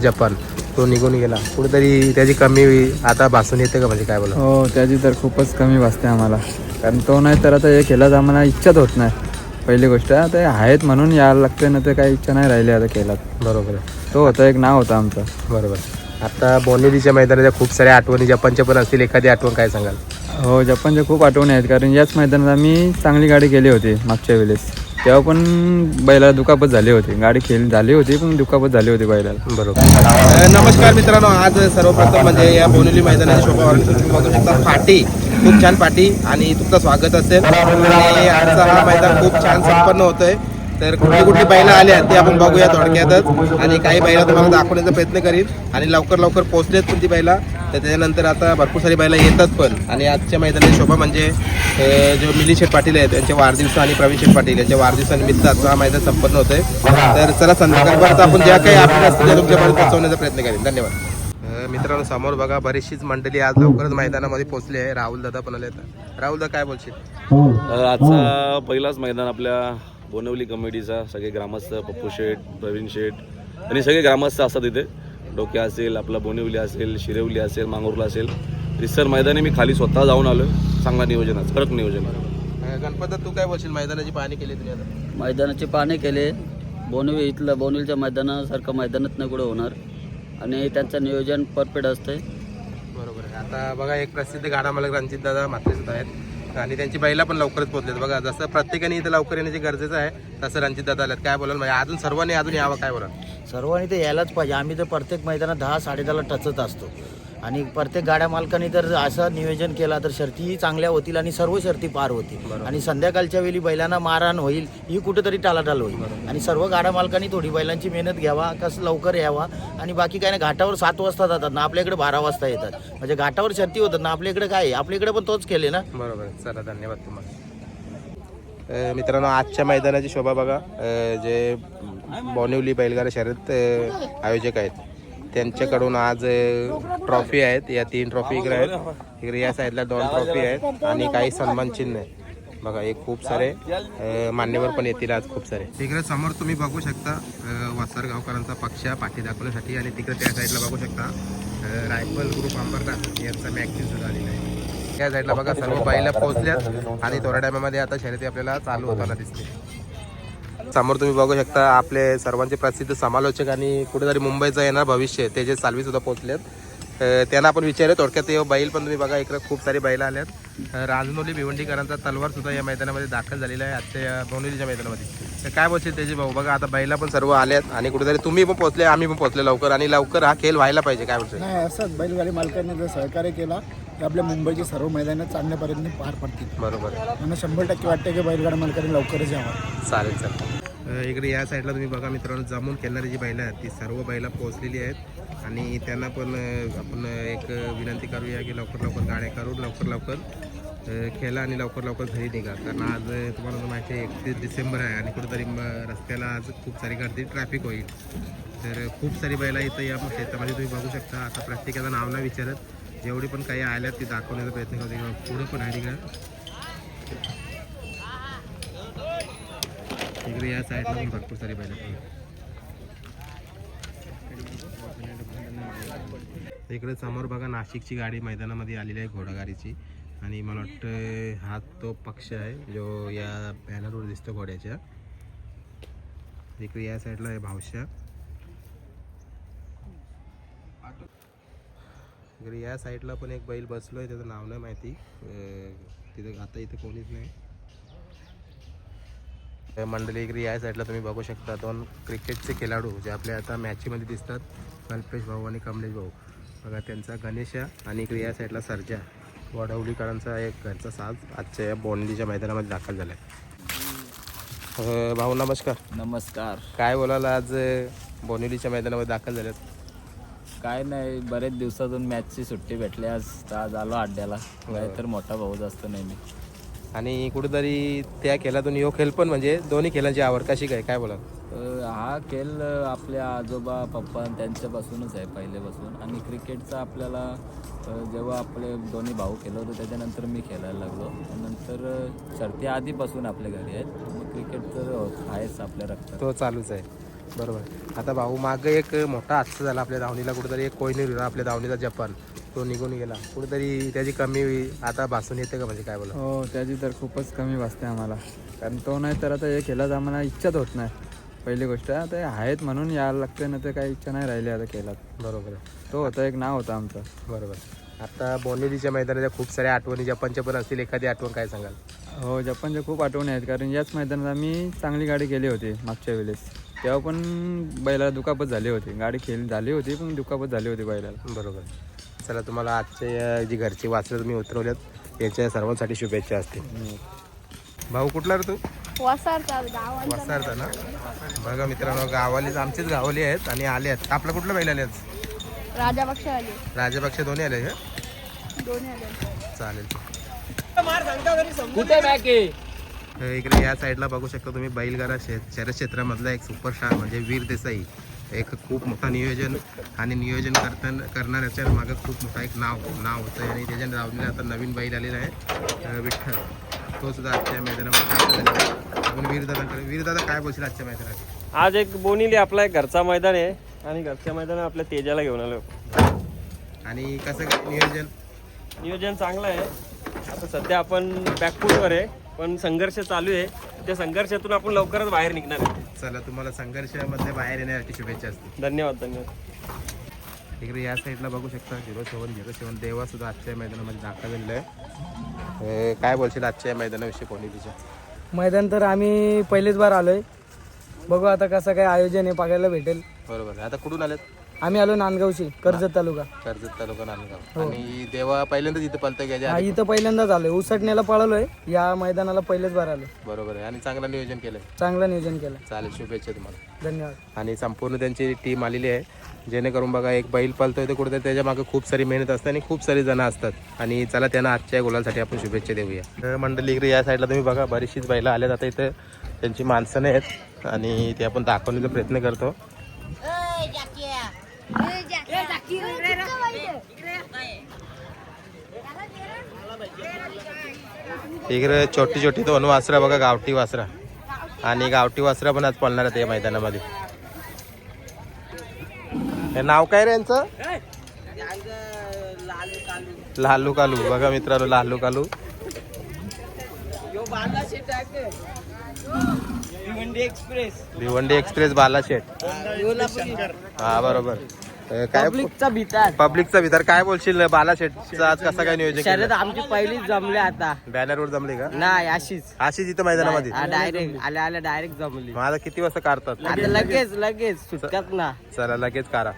Japan. तो निघून गेला. कुठेतरी त्याची कमी आता भासून येते का म्हणजे काय बोला? हो त्याची तर खूपच कमी वाजते आम्हाला. कारण तो नाही तर आता हे खेळात आम्हाला इच्छाच होत नाही. पहिली गोष्ट आता हे आहेत म्हणून यायला लागते ना तर काही इच्छा नाही राहिली आता खेळात बरोबर. आहे तो होता एक नाव होता आमचं. बरोबर. आता बोनेलीच्या मैदानाच्या खूप साऱ्या आठवणी जपानच्या पण असतील एखादी आठवण काय सांगाल? हो जपानच्या खूप आठवणी आहेत कारण याच मैदानात आम्ही चांगली गाडी केली होती मागच्या वेळेस. तेव्हा पण बैलाला दुखापत झाली होती. गाडी खेळ झाली होती पण दुखापत झाली होती बैलाला. बरोबर. नमस्कार मित्रांनो आज सर्वप्रथम म्हणजे या बोनुली मैदानाच्या शोभावर तुम्ही बघू शकता. फाटी खूप छान पाटी आणि तुमचं स्वागत असेल. आणि आजचा हा मैदान खूप छान संपन्न होतोय. तर कुठली कुठली बैलं आल्या ते आपण बघूया थोडक्यातच. आणि काही बैला तुम्हाला दाखवण्याचा प्रयत्न करीन. आणि लवकर लवकर पोहोचलेत पण ती बैला तर त्याच्यानंतर आता भरपूर सारी बैला येतात पण. आणि आजच्या मैदानाची शोभा म्हणजे जो मिली शेठ पाटील आहेत त्यांच्या वाढदिवस आणि प्रवीण शेठ पाटील यांच्या वाढदिवसानिमित्त आजचा हा मैदान संपन्न होतोय. तर चला संध्याकाळपर्यंत आपण ज्या काही आपण असतील त्या तुमच्यापर्यंत पोहोचवण्याचा प्रयत्न करेन. धन्यवाद. मित्रांनो समोर बघा बरीचशीच मंडळी आज लवकरच मैदानामध्ये पोहोचली आहे. राहुल दादा पण आले राहुल दादा काय बोलशील? आजचा पहिलाच मैदान आपल्या बोनवली कमिटीचा सगळे ग्रामस्थ पप्पू शेठ प्रवीण शेठ आणि सगळे ग्रामस्थ असतात इथे. डोक्या असेल आपला बोनिवली असेल शिरवली असेल मांगुर्ला असेल. रिसर मैदानी मी खाली स्वतः जाऊन आलो चांगला नियोजन आहे कडक नियोजन आहे. गणपत तू काय बोलशील? मैदानाची पाहणी केली तुम्ही आता? मैदानाचे पाहणी केले. बोनवी इथलं बोनवीलच्या मैदानासारखं मैदानात नाही कुठं होणार. आणि त्यांचं नियोजन परफेक्ट असतंय. बरोबर आहे. आता बघा एक प्रसिद्ध गाडा मालक रणजित दादा म्हात्रे सुद्धा आहेत. आणि त्यांची बैला पण लवकरच पोहोचलेत बघा जसं प्रत्येकाने इथं लवकर येण्याची गरजेचं आहे तसं रणजित दादा आल्यात काय बोलाल? म्हणजे अजून सर्वांनी अजून यावं काय बोला सर्वांनी ते यायलाच पाहिजे. आम्ही तर प्रत्येक मैदानात दहा साडेदहाला टचत असतो. आणि प्रत्येक गाड्या मालकांनी जर असं नियोजन केला तर शर्तीही चांगल्या होतील आणि सर्व शर्ती पार होतील. आणि संध्याकाळच्या वेळी बैलांना मारहाण होईल ही कुठेतरी टालाटाल होईल. आणि सर्व गाड्या मालकांनी थोडी बैलांची मेहनत घ्यावा कसं लवकर यावा आणि बाकी काय नाही घाटावर सात वाजता जातात ना आपल्याकडे बारा वाजता येतात. म्हणजे घाटावर शर्ती होतात ना आपल्याकडे काय आहे? आपल्याकडे पण तोच केले ना? बरोबर. चला धन्यवाद तुम्हाला. मित्रांनो आजच्या मैदानाची शोभा बघा. जे बोनिवली बैलगाडा शर्यत आयोजक आहेत. त्यांच्याकडून आज ट्रॉफी आहेत. या तीन ट्रॉफी इकडे आहेत. इकडे या साईडला दोन ट्रॉफी आहेत आणि काही सन्मान चिन्ह आहे बघा हे खूप सारे मान्यवर पण येतील आज खूप सारे. तिकडे समोर तुम्ही बघू शकता वासर गावकरांचा पक्ष पाठी दाखवण्यासाठी आणि तिकडे त्या साईडला बघू शकता रायफल ग्रुप अंबरनाथ यांचा मॅगझिन सुद्धा आलेला आहे. त्या साईडला बघा सर्व बाईला पोहोचल्यात आणि थोड्या टायमामध्ये आता शर्यती आपल्याला चालू होताना दिसते. समोर तुम्ही बघू शकता आपले सर्वांचे प्रसिद्ध समालोचक आणि कुठेतरी मुंबईचं येणार भविष्य तेजस सालवी सुद्धा पोहोचलेत. त्यांना आपण विचारले थोडक्यात ते बैल पण तुम्ही बघा इकडे खूप सारी बैल आल्यात. राजनोली भिवंडीकरांचा तलवार सुद्धा या मैदानामध्ये दाखल झालेला आहे आजच्या या बोनिवलीच्या मैदानामध्ये. तर काय बोलशील त्याचे भाऊ? बघा आता बैला पण सर्व आल्यात आणि कुठेतरी तुम्ही पण पोहोचले आम्ही पण पोहोचले लवकर आणि लवकर हा खेळ व्हायला पाहिजे काय बोलशील? नाही असंच बैलगाडी मालकांनी जर सहकार्य केला तर आपल्या मुंबईची सर्व मैदानं चांगल्या पद्धतीने पार पडतील. बरोबर. मला शंभर टक्के वाटते की बैलगाडी मालकांनी लवकरच यावं. चालेल चालेल. इकडे या साईडला तुम्ही बघा मित्रांनो जमून खेळणारी जी बैलं आहेत ती सर्व बैला पोहोचलेली आहेत. आणि त्यांना पण आपण एक विनंती करूया की लवकर लवकर गाड्या करून लवकर लवकर खेळा आणि लवकर लवकर घरी निघा. कारण आज तुम्हाला माहिती आहे एकतीस डिसेंबर आहे आणि कुठेतरी रस्त्याला आज खूप सारी गर्दी ट्रॅफिक होईल. तर खूप सारी बैला इथं या शेतामध्ये तुम्ही बघू शकता. आता प्रत्येकाचं नाव ना विचारत जेवढी पण काही आल्यात ती दाखवण्याचा प्रयत्न करतो. किंवा पुढं पण आहे का इकडे या साईडला पण भरपूर सारी बैल इकडे समोर बघा नाशिकची गाडी मैदानामध्ये आलेली आहे घोडागाडीची. आणि मला वाटतं हा तो पक्ष आहे जो या बॅनरवर दिसतो घोड्याच्या. इकडे या साईडला आहे भावशा इकडे या साईडला पण एक बैल बसलो आहे त्याचं नाव नाही माहिती. तिथं आता इथं कोणीच नाही. इकडे या साईडला तुम्ही बघू शकता दोन क्रिकेटचे खेळाडू जे आपल्या आता मॅचमध्ये दिसतात. कल्पेश भाऊ आणि कमलेश भाऊ. बघा त्यांचा गणेशा आणि इकडे या साईडला सर्जा. वडवलीकरांचा एक घरचा साज आजच्या या बोंडलीच्या मैदानामध्ये दाखल झाला आहे भाऊ नमस्कार. नमस्कार. काय बोलायला आज बोनिवलीच्या मैदानामध्ये दाखल झाल्यात काय नाही बरेच दिवसातून मॅचची सुट्टी भेटली. आज आज आलो अड्ड्याला तर मोठा भाऊच असतो नेहमी. आणि कुठेतरी त्या खेळातून यो खेळ पण म्हणजे दोन्ही खेळांची आवड कशी काय? काय बोला हा खेळ आपल्या आजोबा पप्पा त्यांच्यापासूनच आहे पहिल्यापासून आणि क्रिकेटचा आपल्याला जेव्हा आपले दोन्ही भाऊ खेळत होते त्याच्यानंतर मी खेळायला लागलो. नंतर अ, शर्ती आधीपासून आपल्या घरी आहेत. मग क्रिकेट तर आहेच आपल्या रक्तात. तो चालूच आहे. बरोबर. आता भाऊ मागं एक मोठा हादसा झाला आपल्या धावणीला. कुठेतरी एक कोयनी होता आपल्या धावणीचा जपान. तो निघून गेला. कुठेतरी त्याची कमी आता भासून येते का म्हणजे काय बोला? हो त्याची तर खूपच कमी वाजते आम्हाला. कारण तो नाही तर आता हे केलं आम्हाला इच्छाच होत नाही. पहिली गोष्ट आता हे आहेत म्हणून यायला लागते ना तर काही इच्छा नाही राहिली आता केलात बरोबर. तो होता एक नाव होता आमचं. बरोबर. आता बोनेलीच्या मैदानाच्या खूप साऱ्या आठवणी जपानच्या पण असतील एखादी आठवण काय सांगाल? हो जपानच्या खूप आठवणी आहेत कारण याच मैदानात आम्ही चांगली गाडी केली होती मागच्या वेळेस. तेव्हा पण बैलाला दुखापत झाली होती. गाडी खेळ झाली होती पण दुखापत झाली होती बैलाला. बरोबर. चला तुम्हाला आजचे जी घरची वाचलं तुम्ही उतरवल्यात याच्या सर्वांसाठी शुभेच्छा असतील. भाऊ कुठला रे तू? वसारचा ना? बघा मित्रांनो गावालीच आमचेच गावली आहेत आणि आले आहेत. आपलं कुठलं बैल आले आहेत? राजा पक्ष आले. राजापक्ष दोन्ही आले का? दोन्ही आले. चालेल. कुठे बॅके? अ, इकडे या साईडला बघू शकता तुम्ही बैलगाडा शे शहर क्षेत्रामधला एक सुपरस्टार म्हणजे वीर देसाई. एक खूप मोठा नियोजन आणि नियोजन करताना करणाऱ्याच्या मागं खूप मोठा एक नाव नाव होतं. आणि त्याच्या नावलेला आता नवीन बैल आलेला आहे विठ्ठल. तो सुद्धा आजच्या मैदानामध्ये. आपण वीरदादाकडे वीरदादा काय बोलशील आजच्या मैदानात? आज एक बोनिली आपला एक घरचा मैदान आहे आणि घरच्या मैदानात आपल्या तेजाला घेऊन आलो. आणि कसं काय नियोजन? नियोजन चांगलं आहे. आता सध्या आपण बॅकफूटवर आहे पण संघर्ष चालू आहे. त्या संघर्षातून आपण लवकरच बाहेर निघणार आहे. चला तुम्हाला संघर्षामध्ये बाहेर येण्यासाठी शुभेच्छा असतील. धन्यवाद धन्यवाद. इकडे या साईडला बघू शकता झिरो सेवन झिरो सेवन. देवा सुद्धा आजच्या मैदानामध्ये दाखल झालेला आहे. काय बोलशील आजच्या मैदानाविषयी कोणी तिच्या मैदान तर आम्ही पहिलेच बार आलोय. बघू आता कसं काय आयोजन आहे बघायला भेटेल. बरोबर. आहे. आता कुठून आलेत? आम्ही आलो नांदगावशी कर्जत तालुका. कर्जत तालुका नांदगाव. आणि देवा पहिल्यांदाच इथं पलतं घ्यायच्या हा इथं पहिल्यांदाच आलोय. उसटण्याला पळालोय. या मैदानाला पहिलेच बार आलोय. बरोबर आहे. आणि चांगलं नियोजन केलंय. चांगलं नियोजन केलं चालेल शुभेच्छा तुम्हाला. धन्यवाद. आणि संपूर्ण त्यांची टीम आलेली आहे. जेणेकरून बघा एक बैल पळतोय तर कुठेतरी त्याच्यामागे खूप सारी मेहनत असते आणि खूप सारी जण असतात. आणि चला त्यांना आजच्या गोलासाठी आपण शुभेच्छा देऊया. तर मंडळी इकडे या साईडला तुम्ही बघा बरीचशीच बैलं आल्यात. आता इथं त्यांची माणसं नाही आहेत आणि ते आपण दाखवण्याचा प्रयत्न करतो. इकडे छोटी छोटी दोन वासरा बघा गावठी वासरा. आणि गावठी वासरा पण आज पळणार आहेत या मैदानामध्ये. हे नाव काय रे यांचं? लालू कालू. बघा मित्रांनो लालू कालू. भिवंडी एक्सप्रेस. बालाशेट हा बरोबर. अं, काय पब्लिकचा भीतार. पब्लिकचा विचार काय बोलशील बालाशेटचं आज कसा काय नियोजन शर्यत केलं आमची पहिलीच जमले आता. बॅनरवर जमले का? नाही अशीच. अशीच इथं मैदानामध्ये? डायरेक्ट आल्या आल्या डायरेक्ट जमली. माझा किती वाजता काढतात? आता लगेच लगेच. सुटतात ना. चला लगेच काढा.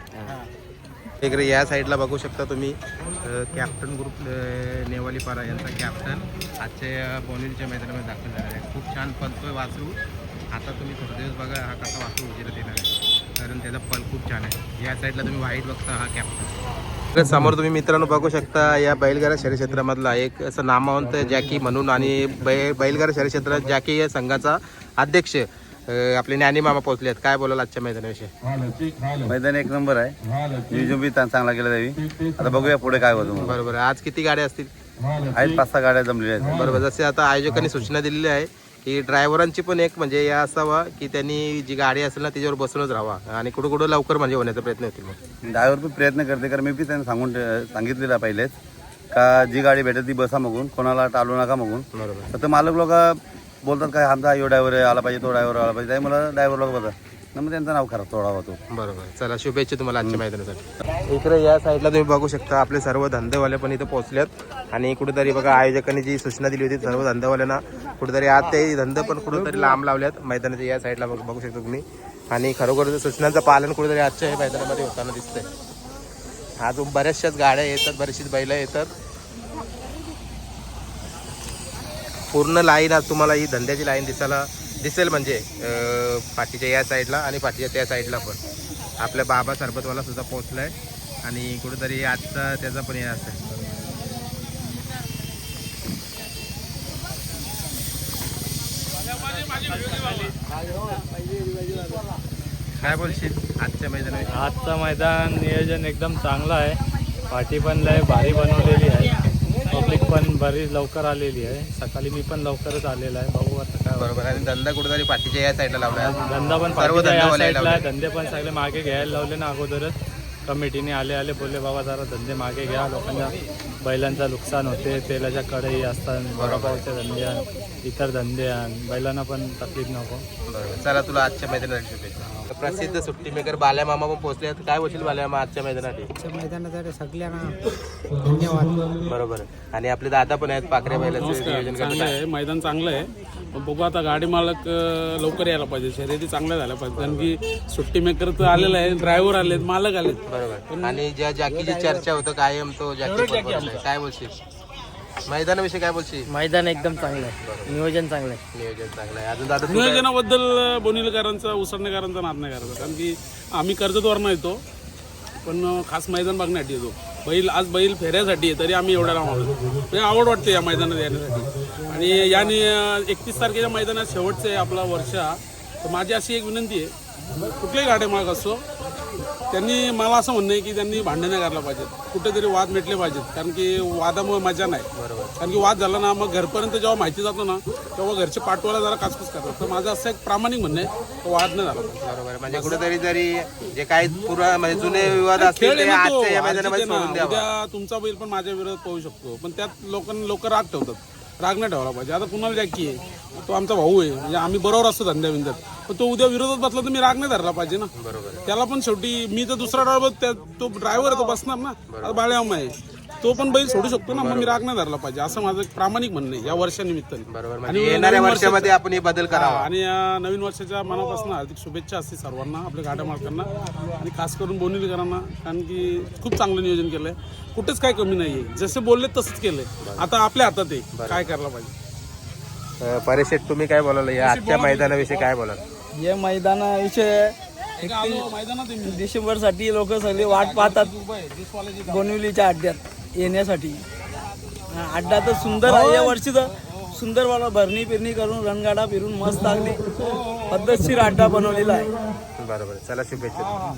इकडे या साईडला बघू शकता तुम्ही. अ, कॅप्टन ग्रुप अ, नेवाली पारा यांचा कॅप्टन आजच्या बोनिलच्या मैदानामध्ये दाखल झालेला आहे. खूप छान पलतोय वासरू. आता तुम्ही थोडे दिवस बघा हा कसा वासरू उजेरात येणार आहे. कारण त्याचा पल खूप छान आहे. या साईडला तुम्ही व्हाईट बघता हा कॅप्टन समोर तुम्ही मित्रांनो बघू शकता या बैलगाडा शहरी क्षेत्रामधला एक असं नामवंत जॅकी म्हणून आणि बै बैलगाडा शहरी क्षेत्रात जॅकी या संघाचा अध्यक्ष आपले ज्ञानी मामा पोहोचले आहेत. काय बोलाल आजच्या मैदानाविषयी? मैदान एक नंबर आहे. चांगला केला जावी आता बघूया पुढे काय होतं. बरोबर. आहे. आज किती गाड्या असतील? आहेत पाच सहा गाड्या जमलेल्या आहेत. बरोबर. जसे आता आयोजकांनी सूचना दिलेली आहे की ड्रायव्हरांची पण एक म्हणजे या असावा की त्यांनी जी गाडी असेल ना त्याच्यावर बसूनच राहावा. आणि कुठं कुठं लवकर म्हणजे होण्याचा प्रयत्न होतील मग. ड्रायव्हर पण प्रयत्न करते कारण मी बी त्यांना सांगून सांगितलेलं पहिलेच का जी गाडी भेटेल ती बसा मागून कोणाला टाळू नका मागून. बरोबर. फक्त मालक लोक बोलतात काय आमचा यो ड्रायव्हर आला पाहिजे तो ड्रायव्हर आला पाहिजे. त्यामुळे मला ड्रायव्हर लोक बघा मग त्यांचं नाव खराब थोडा होतो बरोबर. चला शुभेच्छा तुम्हाला आजच्या मैदानासाठी. इकडे या साईडला तुम्ही बघू शकता आपले सर्व धंदेवाले पण इथं पोहोचलेत. आणि कुठेतरी बघा आयोजकांनी जी सूचना दिली होती सर्व धंदेवाल्यांना कुठेतरी आज ते धंदे पण कुठेतरी लांब लावल्यात मैदानाच्या या साईडला बघ- बघू शकता तुम्ही. आणि खरोखर सूचनांचं पालन कुठेतरी आजच्या या मैदानामध्ये होताना दिसतंय. अजून बऱ्याचशाच गाड्या येतात बरेचशीच बैलं येतात. पूर्ण लाईन आज तुम्हाला ही धंद्याची लाईन दिसायला दिसेल म्हणजे पाठीच्या या साईडला आणि पाठीच्या त्या साईडला पण. आपल्या बाबा सरबतवाला सुद्धा पोहोचलाय आणि कुठेतरी आजचा त्याचा पण हे असेल. काय बोलशील आजच्या मैदान आजचं मैदान नियोजन एकदम चांगलं आहे. पाठी पण लय भारी बनवलेली आहे. पब्लिक पण बरीच लवकर आलेली आहे. सकाळी मी पण लवकरच आलेला आहे. बघू बरोबर आणि धंदा कुठेतरी पाठीच्या या साईडला लावला. धंदा पण सर्व लावले. धंदे पण सगळे मागे घ्यायला लावले ना अगोदरच. कमिटीने आले आले बोलले बाबा जरा धंदे मागे घ्या. लोकांच्या बैलांचं नुकसान होते तेलाच्या कढई असतात वडापावचे धंदे आण इतर धंदे आण बैलांना पण तकलीफ नको. चला तुला आजच्या मैदानात शुभेच्छा प्रसिद्ध सुट्टी मेकर बाल्या मामा पण पोहोचले आहेत. काय बोलशील बाल्या मामा आजच्या मैदानासाठी? मैदानासाठी सगळ्यांना धन्यवाद. बरोबर. आणि आपले दादा पण आहेत पाखरे बैलाचं नियोजन चांगलं करतात आहे. मैदान चांगलं आहे. पण बघू आता गाडी मालक अं, लवकर यायला पाहिजे. शर्यती चांगल्या झाल्या पाहिजे. कारण की सुट्टी मेकर तर आलेला आहे ड्रायव्हर आलेत मालक आलेत. बरोबर. आणि ज्या जॅकीची चर्चा होतं कायम तो जॅकी पण बोलतोय. काय बोलशील? मैदानाविषयी काय बोलशील? मैदान एकदम चांगलं आहे. नियोजन चांगलं आहे. नियोजन चांगलं आहे. अजून दादा तू काय- नियोजनाबद्दल बोनिलकरांचा उसरणेकरांचा नाद नाही करायचा कारण की आम्ही कर्जतवरनं येतो पण खास मैदान बघण्यासाठी येतो. बैल आज बैल फेऱ्यासाठी आहे तरी आम्ही एवढ्या लांब आलो म्हणजे आवड वाटते या मैदानात येण्यासाठी. आणि याने एकतीस तारखेच्या मैदानात शेवटचं आहे आपला वर्षा. तर माझी अशी एक विनंती आहे कुठल्याही गाड्या माग असो त्यांनी मला असं म्हणणं आहे की त्यांनी भांडण नाही करायला पाहिजेत. कुठेतरी वाद मिटले पाहिजेत. कारण की वादामुळे मजा नाही. कारण की वाद झाला ना मग घरपर्यंत जेव्हा माहिती जातो ना तेव्हा घरचे पाठवायला जरा कासकूस करतात. तर माझं असं एक प्रामाणिक म्हणणं आहे तो वाद नाही झाला पाहिजे. बरोबर. म्हणजे कुठेतरी जरी जे काही पुरा म्हणजे जुने विवाद खेळ असतील आहे ते ना तो, आजच्या या आज मैदानामध्ये जिथे ना, सोडून द्यावा. उद्या तुमचा बैल पण माझ्या विरोधात पाहू शकतो. पण त्यात लोकांना लोक राग ठेवतात. राग नाही ठेवला पाहिजे. आता कुणाला जॅकी आहे तो आमचा भाऊ आहे. म्हणजे आम्ही बरोबर असतो धंद्या बिंद्यात. पण तो उद्या विरोधात बसला तर मी राग नाही धरला पाहिजे ना. बरोबर त्याला पण शेवटी मी तर दुसरा ड्रायव्हर तो ड्रायव्हर तो बसणार ना. आता बाळ्याम आहे. तो पण बैल सोडू शकतो ना मग मी राग नाही धरला पाहिजे. असं माझं एक प्रामाणिक म्हणणं आहे या वर्षानिमित्ताने. बरोबर आणि म्हणजे येणाऱ्या नवीन वर्षामध्ये आपण हे बदल करावा. हा, आणि या नवीन वर्षाच्या मनापासून हार्दिक शुभेच्छा असतील सर्वांना आपल्या गाड्या मालकांना. आणि खास करून बोनिलकरांना कारण की खूप चांगलं नियोजन केलंय. कुठेच काही कमी नाहीये. जसे बोलले तसंच केलंय. आता आपल्या हातात आहे. काय करायला पाहिजे? अं, परेश शेठ, तुम्ही काय बोलाल? या आजच्या मैदानाविषयी काय बोलाल? या मैदानाविषयी मी. डिसेंबरसाठी लोक सगळे वाट पाहतात बोनिवलीच्या अड्ड्यात येण्यासाठी. हा, अड्डा तर सुंदर आहे. या वर्षी तर सुंदर वाला भरणी फिरणी करून रणगाडा फिरून मस्त अगदी पद्धतशीर अड्डा बनवलेला आहे. बरोबर. चला शुभेच्छा.